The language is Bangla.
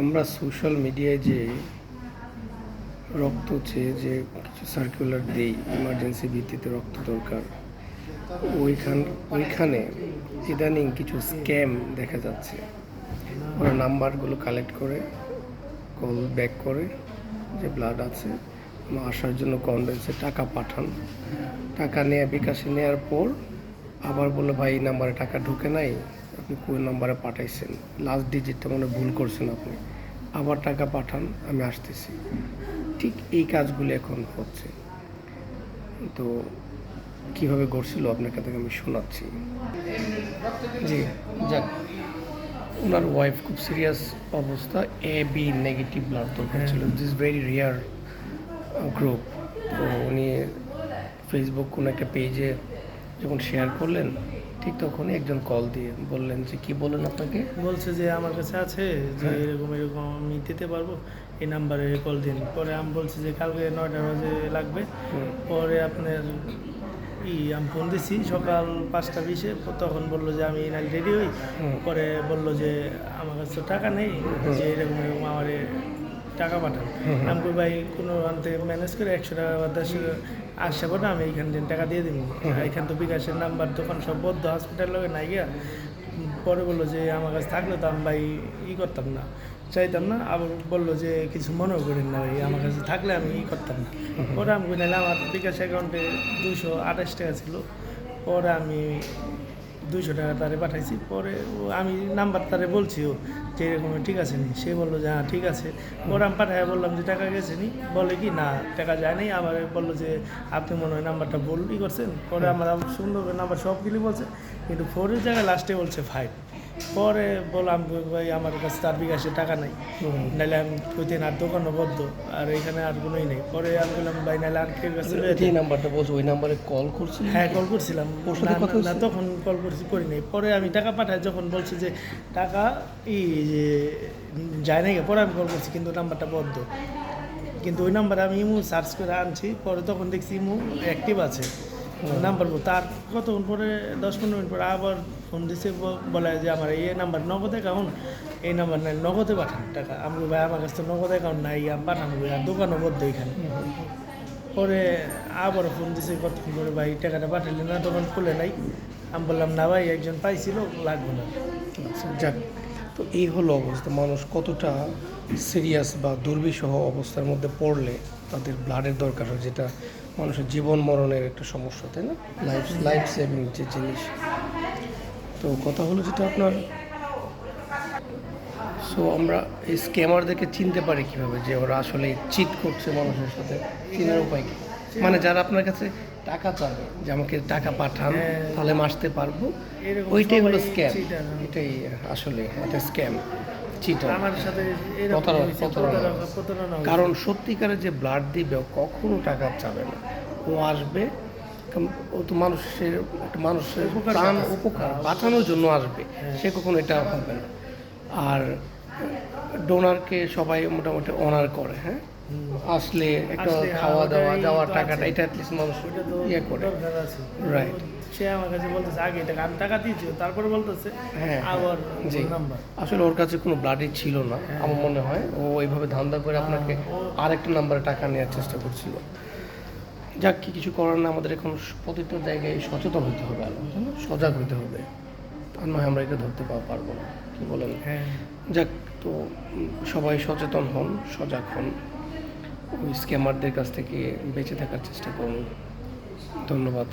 আমরা সোশ্যাল মিডিয়ায় যে রক্ত চেয়ে যে কিছু সার্কুলার দিই ইমার্জেন্সি ভিত্তিতে রক্ত দরকার, ওইখান, ওইখানে ইদানিং কিছু স্ক্যাম দেখা যাচ্ছে। ওরা নাম্বারগুলো কালেক্ট করে কল ব্যাক করে যে ব্লাড আছে আসার জন্য কনভেন্সে টাকা পাঠান। টাকা নিয়ে, বিকাশে নেওয়ার পর আবার বলল, ভাই, এই নাম্বারে টাকা ঢুকে নাই। আপনি কোন নাম্বারে পাঠাইছেন? লাস্ট ডিজিটটা মনে হয় ভুল করছেন আপনি। আবার টাকা পাঠান আমি আসতেছি। ঠিক এই কাজগুলি এখন হচ্ছে। তো কীভাবে ঘটছিল আপনার কাছে আমি শোনাচ্ছি। জি যাক। ওনার ওয়াইফ খুব সিরিয়াস অবস্থা এ বি নেগেটিভ ব্লাড দরকার ছিল। দিস ভেরি রেয়ার গ্রুপ তো উনি ফেসবুক কোনো একটা পেজে যখন শেয়ার করলেন ঠিক তখনই একজন কল দিয়ে বললেন যে কি বললেন আপনাকে? বলছে যে আমার কাছে আছে যে হ্যাঁ। এরকম এরকম আমি দিতে পারব? এই নাম্বারে কল দিন। পরে আমি বলছি যে কালকে নয়টা বাজে লাগবে। পরে আপনার ই আমি ফোন দিছি সকাল পাঁচটা বিশে। তখন বলল যে আমি নাকি রেডি হই। পরে বলল যে আমার কাছে তো টাকা নেই। যে এরকম এরকম আমার টাকা পাঠান। আমি কই ভাই কোনো আনতে ম্যানেজ করে একশো টাকা বা দেড়শো আসছে পরে আমি এইখান থেকে টাকা দিয়ে দিব। এখান তো বিকাশের নাম্বার দোকান সব বদ্ধ হসপিটাল লগে নাই গিয়া পরে বলল যে আমার কাছে থাকলে তো আমি ভাই ই করতাম না। চাইতাম না আবার বলল যে কিছু মনেও করেন না ভাই আমার কাছে থাকলে আমি ই করতাম না। পরে আমি নাহলে আমার বিকাশ অ্যাকাউন্টে দুশো আঠাশ টাকা ছিল। পরে আমি দুইশো টাকা তারে পাঠাইছি। পরে ও আমি নাম্বার তারে বলছি ও যে এরকম ঠিক আছে নি? সে বলল যে হ্যাঁ ঠিক আছে। ওর আমি পাঠাই বললাম যে টাকা গেছে নি? বলে কি না টাকা যায় নাই আবার বলল যে আপনি মনে হয় নাম্বারটা বলবি করছেন। পরে আমার আবার সুন্দর নাম্বার সব কিছু বলছে। কিন্তু ফোরের জায়গায় লাস্টে বলছে ফাইভ পরে বললাম ভাই আমার কাছে তার বিকাশে টাকা নাই। নাহলে আমি কইতেন আর দোকানও বদ্ধ আর এখানে আর কোনোই নেই। পরে আমি বললাম ভাই নাহলে আর কেউ কাছে যে নাম্বারটা বলছো ওই নাম্বারে কল করছি হ্যাঁ কল করছিলাম। না? তখন কল করছি করি নাই। পরে আমি টাকা পাঠাই যখন বলছে যে টাকা ই যে যায় নাই পরে আমি কল করছি কিন্তু নাম্বারটা বদ্ধ কিন্তু ওই নাম্বারে আমি ইমু সার্চ করে আনছি। পরে তখন দেখছি ইমু অ্যাক্টিভ আছে। নাম্বার তার কতক্ষণ পরে? দশ পনেরো মিনিট পরে আবার ফোন দিছে বলে যে আমার এই নাম্বার নগদ অ্যাকাউন্ট এই নাম্বার নাই নগদে পাঠান টাকা। আমি ভাই আমার কাছে তো নগদ অ্যাকাউন্ট নাই আমি পাঠানো ভাই, আর দোকানও বদ্ধ এখানে। পরে আবার ফোন দিছে কতক্ষণ পরে ভাই টাকাটা পাঠালে না তখন খুলে নাই। আমি বললাম না ভাই একজন পাইছিল লাগবে না। আচ্ছা, যাক। তো এই হলো অবস্থা। মানুষ কতটা সিরিয়াস বা দুর্বিষহ অবস্থার মধ্যে পড়লে তাদের ব্লাডের দরকার হয় যেটা মানুষের জীবন মরণের একটা সমস্যা তাই না? লাইফ লাইফ সেভিং যে জিনিস। তো কথা হলো যেটা আপনার সো আমরা এই স্ক্যামারদেরকে চিনতে পারি কীভাবে যে ওরা আসলে চিট করছে মানুষের সাথে চিনার উপায় কি? মানে যারা আপনার কাছে টাকা চাবে যে আমাকে টাকা পাঠান হ্যাঁ। তাহলে মাসতে পারব ওইটাই হলো স্ক্যাম। এটাই আসলে একটা স্ক্যাম চিটার আমার সাথে। কারণ সত্যিকারের যে ব্লাড দিবে ও কখনো টাকা চাবে না। ও আসবে ও তো মানুষের একটা মানুষের প্রাণ উপকার বাঁচানোর জন্য আসবে। সে কখনো এটা হবে না। আর ডোনারকে সবাই মোটামুটি অনার করে হ্যাঁ। আসলে একটা হ্যাঁ, খাওয়া দাওয়া যাওয়ার টাকাটা এটা অ্যাটলিস্ট মানুষ ইয়ে করে। Right. সে আমার কাছে বলতেছে আগে টাকা আমি টাকা দিয়েছি? তারপরে বলতেছে হ্যাঁ, আবার জি। আসলে ওর কাছে কোনো ব্লাডই ছিল না হ্যাঁ। আমার মনে হয়। ও এইভাবে ধান্দা করে আপনাকে ও- আরেকটা নাম্বারে টাকা নেওয়ার চেষ্টা করছিল। যাক কি কিছু করার না আমাদের এখন প্রতিটা জায়গায় সচেতন হতে হবে আরও সজাগ হতে হবে। আর নয় আমরা এটা ধরতে পারব না কি বলেন? হ্যাঁ। যাক তো সবাই সচেতন হন সজাগ হন। ওই স্ক্যামারদের কাছ থেকে বেঁচে থাকার চেষ্টা করুন। ধন্যবাদ।